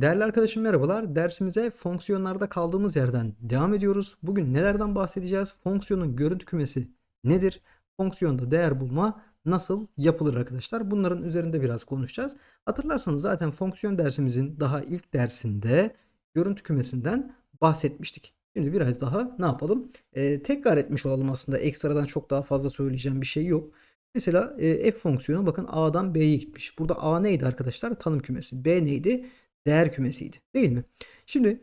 Değerli arkadaşım merhabalar. Dersimize fonksiyonlarda kaldığımız yerden devam ediyoruz. Bugün nelerden bahsedeceğiz? Fonksiyonun görüntü kümesi nedir? Fonksiyonda değer bulma nasıl yapılır arkadaşlar? Bunların üzerinde biraz konuşacağız. Hatırlarsanız zaten fonksiyon dersimizin daha ilk dersinde görüntü kümesinden bahsetmiştik. Şimdi biraz daha ne yapalım? Ee, tekrar etmiş olalım aslında. Ekstradan çok daha fazla söyleyeceğim bir şey yok. Mesela e, f fonksiyonu bakın a'dan b'ye gitmiş. Burada a neydi arkadaşlar? Tanım kümesi. b neydi? Değer kümesiydi. Değil mi? Şimdi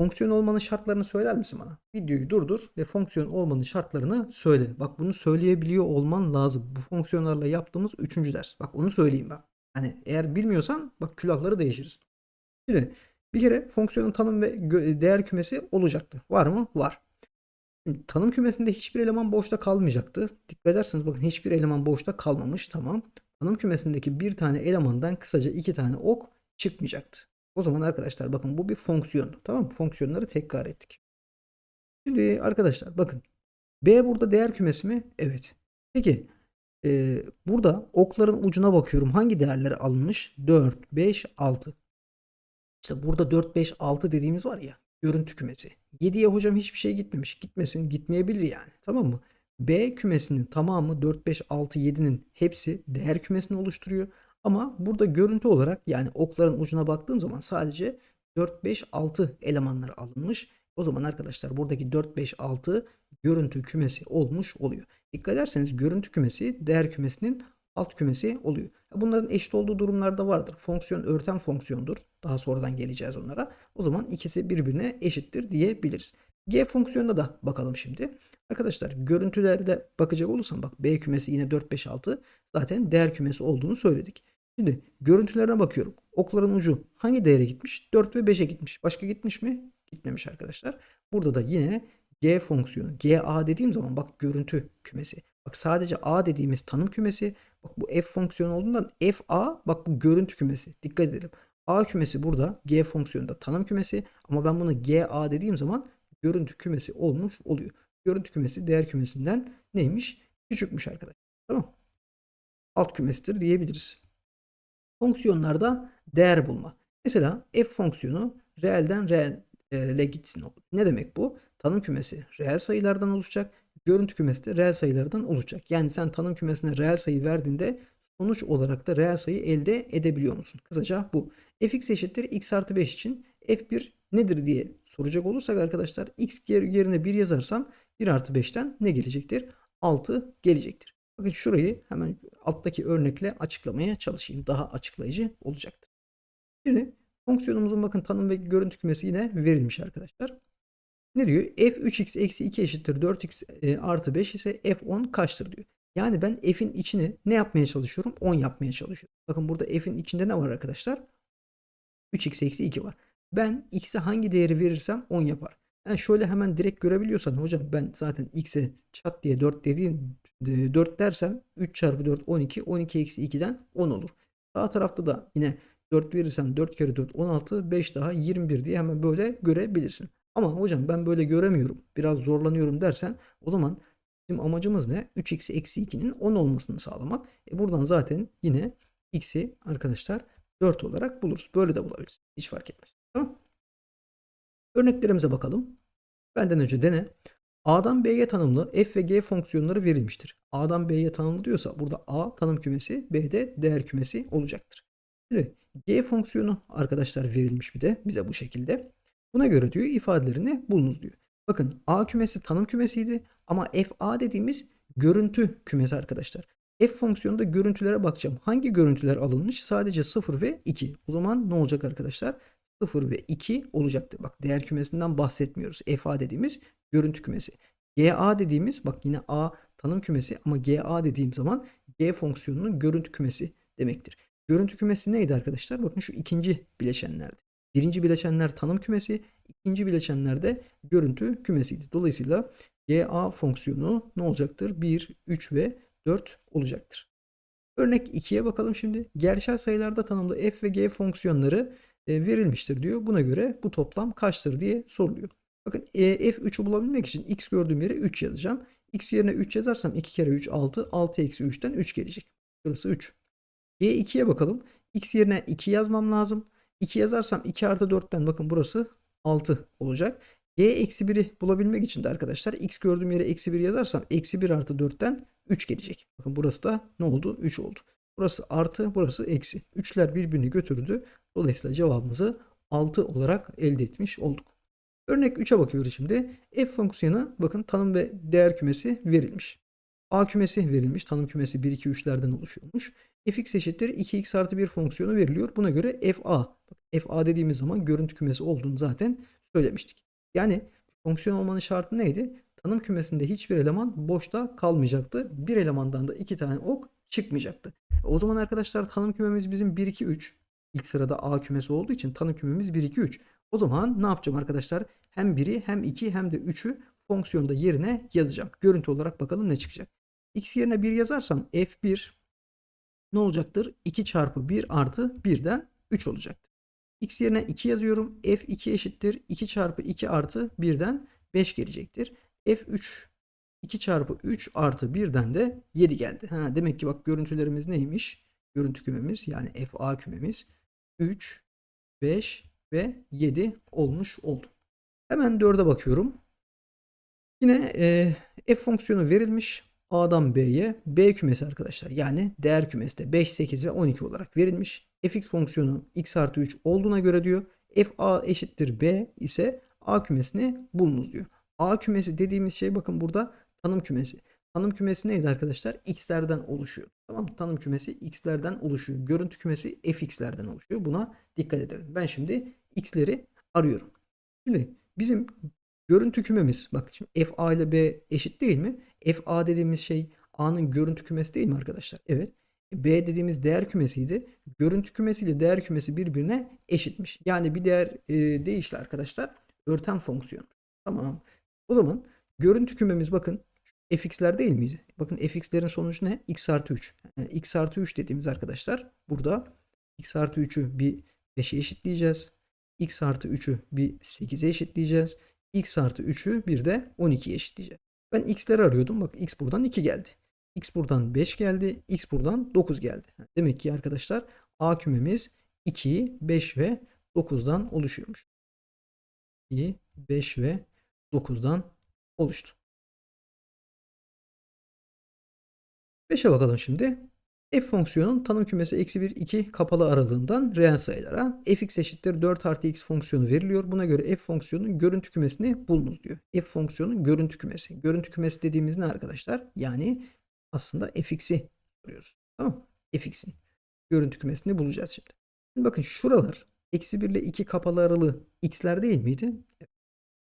fonksiyon olmanın şartlarını söyler misin bana? Videoyu durdur ve fonksiyon olmanın şartlarını söyle. Bak bunu söyleyebiliyor olman lazım. Bu fonksiyonlarla yaptığımız üçüncü ders. Bak onu söyleyeyim ben. Hani eğer bilmiyorsan bak külahları değişiriz. Şimdi bir kere fonksiyonun tanım ve değer kümesi olacaktı. Var mı? Var. Şimdi, tanım kümesinde hiçbir eleman boşta kalmayacaktı. Dikkat ederseniz bakın hiçbir eleman boşta kalmamış. Tamam. Tanım kümesindeki bir tane elemandan kısaca iki tane ok çıkmayacaktı. O zaman arkadaşlar bakın bu bir fonksiyon. Tamam mı? Fonksiyonları tekrar ettik. Şimdi arkadaşlar bakın. B burada değer kümesi mi? Evet. Peki e, burada okların ucuna bakıyorum. Hangi değerler alınmış? 4, 5, 6. İşte burada 4, 5, 6 dediğimiz var ya. Görüntü kümesi. 7'ye hocam hiçbir şey gitmemiş. Gitmesin gitmeyebilir yani. Tamam mı? B kümesinin tamamı 4, 5, 6, 7'nin hepsi değer kümesini oluşturuyor. Ama burada görüntü olarak yani okların ucuna baktığım zaman sadece 4, 5, 6 elemanları alınmış. O zaman arkadaşlar buradaki 4, 5, 6 görüntü kümesi olmuş oluyor. Dikkat ederseniz görüntü kümesi değer kümesinin alt kümesi oluyor. Bunların eşit olduğu durumlarda vardır. Fonksiyon örten fonksiyondur. Daha sonradan geleceğiz onlara. O zaman ikisi birbirine eşittir diyebiliriz. G fonksiyonuna da bakalım şimdi. Arkadaşlar görüntülerde bakacak olursam bak B kümesi yine 4, 5, 6 zaten değer kümesi olduğunu söyledik. Şimdi görüntülerine bakıyorum. Okların ucu hangi değere gitmiş? 4 ve 5'e gitmiş. Başka gitmiş mi? Gitmemiş arkadaşlar. Burada da yine G fonksiyonu. GA dediğim zaman bak görüntü kümesi. Bak sadece A dediğimiz tanım kümesi. Bak bu F fonksiyonu olduğundan FA bak bu görüntü kümesi. Dikkat edelim. A kümesi burada. G fonksiyonunda tanım kümesi. Ama ben bunu GA dediğim zaman görüntü kümesi olmuş oluyor. Görüntü kümesi değer kümesinden neymiş? Küçükmüş arkadaşlar. Tamam. Alt kümesidir diyebiliriz. Fonksiyonlarda değer bulma. Mesela f fonksiyonu reelden reelle gitsin. Ne demek bu? Tanım kümesi reel sayılardan oluşacak. Görüntü kümesi de reel sayılardan oluşacak. Yani sen tanım kümesine reel sayı verdiğinde sonuç olarak da reel sayı elde edebiliyor musun? Kısaca bu. fx eşittir x artı 5 için f1 nedir diye soracak olursak arkadaşlar x yerine 1 yazarsam 1 artı 5'ten ne gelecektir? 6 gelecektir. Bakın şurayı hemen alttaki örnekle açıklamaya çalışayım. Daha açıklayıcı olacaktır. Şimdi fonksiyonumuzun bakın tanım ve görüntü kümesi yine verilmiş arkadaşlar. Ne diyor? f3x eksi 2 eşittir 4x e, artı 5 ise f10 kaçtır diyor. Yani ben f'in içini ne yapmaya çalışıyorum? 10 yapmaya çalışıyorum. Bakın burada f'in içinde ne var arkadaşlar? 3x eksi 2 var. Ben x'e hangi değeri verirsem 10 yapar. Yani şöyle hemen direkt görebiliyorsan hocam ben zaten x'e çat diye 4 dediğim 4 dersem 3 çarpı 4 12 12 eksi 2'den 10 olur. Sağ tarafta da yine 4 verirsem 4 kere 4 16 5 daha 21 diye hemen böyle görebilirsin. Ama hocam ben böyle göremiyorum biraz zorlanıyorum dersen o zaman bizim amacımız ne? 3x eksi 2'nin 10 olmasını sağlamak. E buradan zaten yine x'i arkadaşlar 4 olarak buluruz. Böyle de bulabiliriz. Hiç fark etmez. Tamam Örneklerimize bakalım. Benden önce dene. A'dan B'ye tanımlı f ve g fonksiyonları verilmiştir. A'dan B'ye tanımlı diyorsa burada A tanım kümesi, B'de değer kümesi olacaktır. Şimdi g fonksiyonu arkadaşlar verilmiş bir de bize bu şekilde. Buna göre diyor ifadelerini bulunuz diyor. Bakın A kümesi tanım kümesiydi ama f a dediğimiz görüntü kümesi arkadaşlar. F fonksiyonunda görüntülere bakacağım. Hangi görüntüler alınmış? Sadece 0 ve 2. O zaman ne olacak arkadaşlar? 0 ve 2 olacaktır. Bak değer kümesinden bahsetmiyoruz. F a dediğimiz görüntü kümesi. GA dediğimiz bak yine A tanım kümesi ama GA dediğim zaman G fonksiyonunun görüntü kümesi demektir. Görüntü kümesi neydi arkadaşlar? Bakın şu ikinci bileşenlerdi. Birinci bileşenler tanım kümesi, ikinci bileşenler de görüntü kümesiydi. Dolayısıyla GA fonksiyonu ne olacaktır? 1, 3 ve 4 olacaktır. Örnek 2'ye bakalım şimdi. Gerçel sayılarda tanımlı f ve g fonksiyonları e, verilmiştir diyor. Buna göre bu toplam kaçtır diye soruluyor. Bakın e, f3'ü bulabilmek için x gördüğüm yere 3 yazacağım. x yerine 3 yazarsam 2 kere 3 6. 6 eksi 3'ten 3 gelecek. Burası 3. G2'ye bakalım. x yerine 2 yazmam lazım. 2 yazarsam 2 artı 4'ten bakın burası 6 olacak. G eksi 1'i bulabilmek için de arkadaşlar x gördüğüm yere eksi 1 yazarsam eksi 1 artı 4'ten 3 gelecek. Bakın burası da ne oldu? 3 oldu. Burası artı burası eksi. 3'ler birbirini götürdü. Dolayısıyla cevabımızı 6 olarak elde etmiş olduk. Örnek 3'e bakıyoruz şimdi. F fonksiyonu bakın tanım ve değer kümesi verilmiş. A kümesi verilmiş. Tanım kümesi 1, 2, 3'lerden oluşuyormuş. fx eşittir 2x artı 1 fonksiyonu veriliyor. Buna göre fa. fa dediğimiz zaman görüntü kümesi olduğunu zaten söylemiştik. Yani fonksiyon olmanın şartı neydi? Tanım kümesinde hiçbir eleman boşta kalmayacaktı. Bir elemandan da iki tane ok çıkmayacaktı. O zaman arkadaşlar tanım kümemiz bizim 1, 2, 3. İlk sırada A kümesi olduğu için tanım kümemiz 1, 2, 3. O zaman ne yapacağım arkadaşlar? Hem 1'i hem 2 hem de 3'ü fonksiyonda yerine yazacağım. Görüntü olarak bakalım ne çıkacak. X yerine 1 yazarsam F1 ne olacaktır? 2 çarpı 1 artı 1'den 3 olacaktır. X yerine 2 yazıyorum. F2 eşittir. 2 çarpı 2 artı 1'den 5 gelecektir. F3 2 çarpı 3 artı 1'den de 7 geldi. Ha, demek ki bak görüntülerimiz neymiş? Görüntü kümemiz yani FA kümemiz 3, 5 ve 7 olmuş oldu. Hemen 4'e bakıyorum. Yine e, f fonksiyonu verilmiş. A'dan B'ye B kümesi arkadaşlar. Yani değer kümesi de 5, 8 ve 12 olarak verilmiş. fx fonksiyonu x artı 3 olduğuna göre diyor. fa eşittir B ise A kümesini bulunuz diyor. A kümesi dediğimiz şey bakın burada tanım kümesi. Tanım kümesi neydi arkadaşlar? X'lerden oluşuyor. Tamam? Tanım kümesi X'lerden oluşuyor. Görüntü kümesi FX'lerden oluşuyor. Buna dikkat edelim. Ben şimdi X'leri arıyorum. Şimdi bizim görüntü kümemiz bak şimdi FA ile B eşit değil mi? FA dediğimiz şey A'nın görüntü kümesi değil mi arkadaşlar? Evet. B dediğimiz değer kümesiydi. Görüntü kümesiyle değer kümesi birbirine eşitmiş. Yani bir değer e, değişti arkadaşlar. Örten fonksiyon. Tamam. O zaman görüntü kümemiz bakın fx'ler değil miydi? Bakın fx'lerin sonucu ne? x artı 3. Yani x artı 3 dediğimiz arkadaşlar burada x artı 3'ü bir 5'e eşitleyeceğiz. X artı 3'ü bir 8'e eşitleyeceğiz. x artı 3'ü bir de 12'ye eşitleyeceğiz. Ben x'leri arıyordum. Bak x buradan 2 geldi. x buradan 5 geldi. x buradan 9 geldi. Demek ki arkadaşlar a kümemiz 2, 5 ve 9'dan oluşuyormuş. 2, 5 ve 9'dan oluştu. 5'e bakalım şimdi. F fonksiyonun tanım kümesi eksi 1, 2 kapalı aralığından reel sayılara fx eşittir 4 artı x fonksiyonu veriliyor. Buna göre f fonksiyonun görüntü kümesini bulunuz diyor. F fonksiyonun görüntü kümesi. Görüntü kümesi dediğimiz ne arkadaşlar? Yani aslında fx'i soruyoruz. Tamam fx'in görüntü kümesini bulacağız şimdi. Şimdi bakın şuralar eksi 1 ile 2 kapalı aralığı x'ler değil miydi?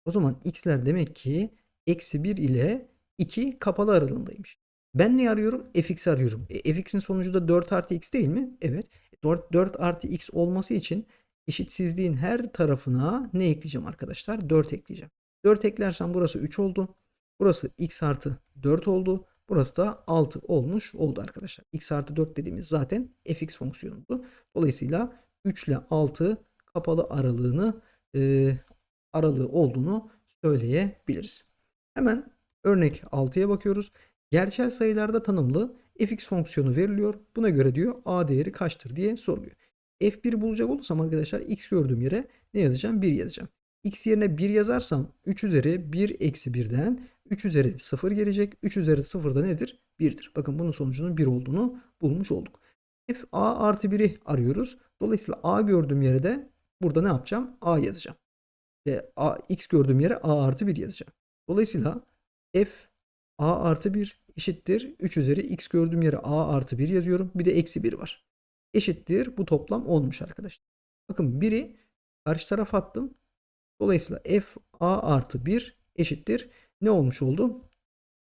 O zaman x'ler demek ki eksi 1 ile 2 kapalı aralığındaymış. Ben ne arıyorum? fx arıyorum. E, fx'in sonucu da 4 artı x değil mi? Evet. 4, 4 artı x olması için eşitsizliğin her tarafına ne ekleyeceğim arkadaşlar? 4 ekleyeceğim. 4 eklersem burası 3 oldu. Burası x artı 4 oldu. Burası da 6 olmuş oldu arkadaşlar. x artı 4 dediğimiz zaten fx fonksiyonuydu. Dolayısıyla 3 ile 6 kapalı aralığını e, aralığı olduğunu söyleyebiliriz. Hemen örnek 6'ya bakıyoruz. Gerçel sayılarda tanımlı fx fonksiyonu veriliyor. Buna göre diyor a değeri kaçtır diye soruluyor. f1 bulacak olursam arkadaşlar x gördüğüm yere ne yazacağım? 1 yazacağım. x yerine 1 yazarsam 3 üzeri 1 eksi 1'den 3 üzeri 0 gelecek. 3 üzeri 0 da nedir? 1'dir. Bakın bunun sonucunun 1 olduğunu bulmuş olduk. f a artı 1'i arıyoruz. Dolayısıyla a gördüğüm yere de burada ne yapacağım? a yazacağım. Ve a, x gördüğüm yere a artı 1 yazacağım. Dolayısıyla f a artı 1 eşittir 3 üzeri x gördüğüm yere a artı 1 yazıyorum. Bir de eksi 1 var. Eşittir bu toplam olmuş arkadaşlar. Bakın 1'i karşı tarafa attım. Dolayısıyla f a artı 1 eşittir. Ne olmuş oldu?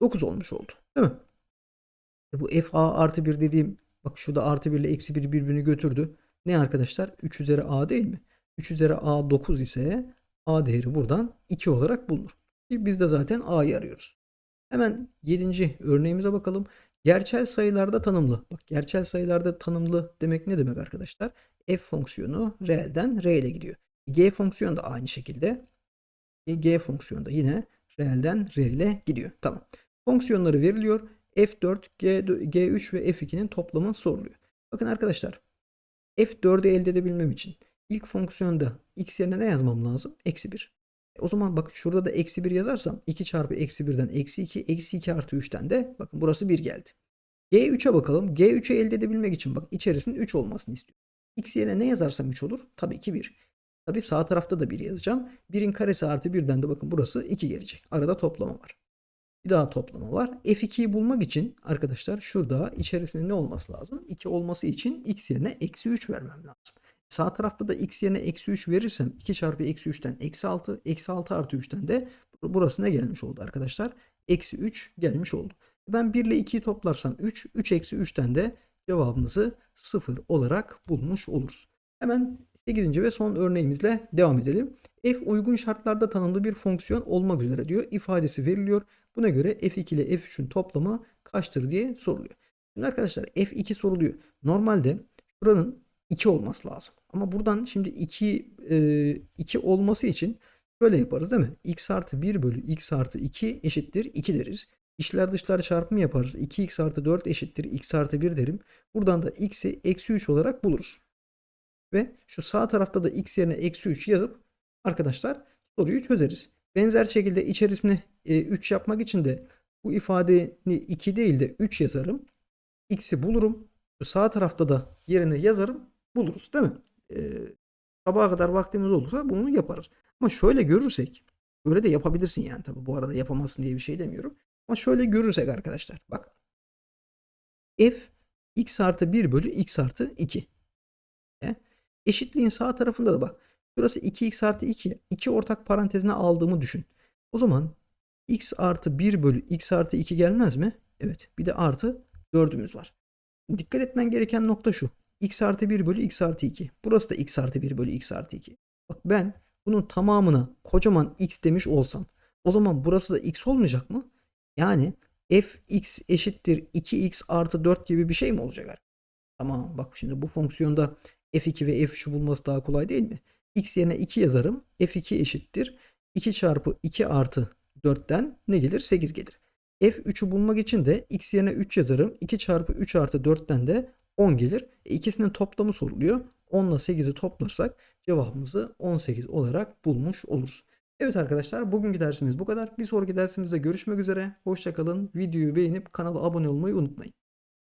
9 olmuş oldu. Değil mi? E bu f a artı 1 dediğim bak şurada artı 1 ile eksi 1 birbirini götürdü. Ne arkadaşlar? 3 üzeri a değil mi? 3 üzeri a 9 ise a değeri buradan 2 olarak bulunur. Biz de zaten a'yı arıyoruz. Hemen 7. örneğimize bakalım. Gerçel sayılarda tanımlı. Bak gerçel sayılarda tanımlı demek ne demek arkadaşlar? F fonksiyonu reelden reele gidiyor. G fonksiyonu da aynı şekilde. E, G fonksiyonu da yine reelden reele gidiyor. Tamam. Fonksiyonları veriliyor. F4, G, G3 ve F2'nin toplamı soruluyor. Bakın arkadaşlar F4'ü elde edebilmem için ilk fonksiyonda x yerine ne yazmam lazım? Eksi 1. E, o zaman bakın şurada da eksi 1 yazarsam 2 çarpı eksi 1'den eksi 2, eksi 2 artı 3'ten de bakın burası 1 geldi. G3'e bakalım. G3'ü elde edebilmek için bak içerisinde 3 olmasını istiyorum. X yerine ne yazarsam 3 olur? Tabii ki 1. Tabii sağ tarafta da 1 yazacağım. 1'in karesi artı 1'den de bakın burası 2 gelecek. Arada toplama var. Bir daha toplama var. F2'yi bulmak için arkadaşlar şurada içerisinde ne olması lazım? 2 olması için x yerine eksi 3 vermem lazım. Sağ tarafta da x yerine eksi 3 verirsem 2 çarpı eksi 3'ten eksi 6. Eksi 6 artı 3'ten de burası ne gelmiş oldu arkadaşlar? Eksi 3 gelmiş oldu. Ben 1 ile 2'yi toplarsam 3. 3 eksi 3'ten de cevabımızı 0 olarak bulmuş oluruz. Hemen 8. ve son örneğimizle devam edelim. F uygun şartlarda tanımlı bir fonksiyon olmak üzere diyor. ifadesi veriliyor. Buna göre F2 ile F3'ün toplamı kaçtır diye soruluyor. Şimdi arkadaşlar F2 soruluyor. Normalde buranın 2 olması lazım. Ama buradan şimdi 2, e, 2 olması için şöyle yaparız değil mi? x artı 1 bölü x artı 2 eşittir 2 deriz. İşler dışlar çarpımı yaparız. 2x artı 4 eşittir x artı 1 derim. Buradan da x'i eksi 3 olarak buluruz. Ve şu sağ tarafta da x yerine eksi 3 yazıp arkadaşlar soruyu çözeriz. Benzer şekilde içerisine e, 3 yapmak için de bu ifadeyi 2 değil de 3 yazarım. X'i bulurum. Şu sağ tarafta da yerine yazarım. Buluruz değil mi? E, sabaha kadar vaktimiz olursa bunu yaparız. Ama şöyle görürsek böyle de yapabilirsin yani tabi bu arada yapamazsın diye bir şey demiyorum. Ama şöyle görürsek arkadaşlar bak. F x artı 1 bölü x artı 2. E, eşitliğin sağ tarafında da bak. Şurası 2x artı 2. 2 ortak parantezine aldığımı düşün. O zaman x artı 1 bölü x artı 2 gelmez mi? Evet. Bir de artı 4'ümüz var. Dikkat etmen gereken nokta şu. X artı 1 bölü x artı 2. Burası da x artı 1 bölü x artı 2. Bak ben bunun tamamına kocaman x demiş olsam o zaman burası da x olmayacak mı? Yani fx eşittir 2x artı 4 gibi bir şey mi olacak? Tamam bak şimdi bu fonksiyonda f2 ve f3'ü bulması daha kolay değil mi? x yerine 2 yazarım. f2 eşittir. 2 çarpı 2 artı 4'ten ne gelir? 8 gelir. f3'ü bulmak için de x yerine 3 yazarım. 2 çarpı 3 artı 4'ten de 10 gelir. E, ikisinin toplamı soruluyor. 10 ile 8'i toplarsak cevabımızı 18 olarak bulmuş oluruz. Evet arkadaşlar bugünkü dersimiz bu kadar. Bir sonraki dersimizde görüşmek üzere. Hoşçakalın. Videoyu beğenip kanala abone olmayı unutmayın.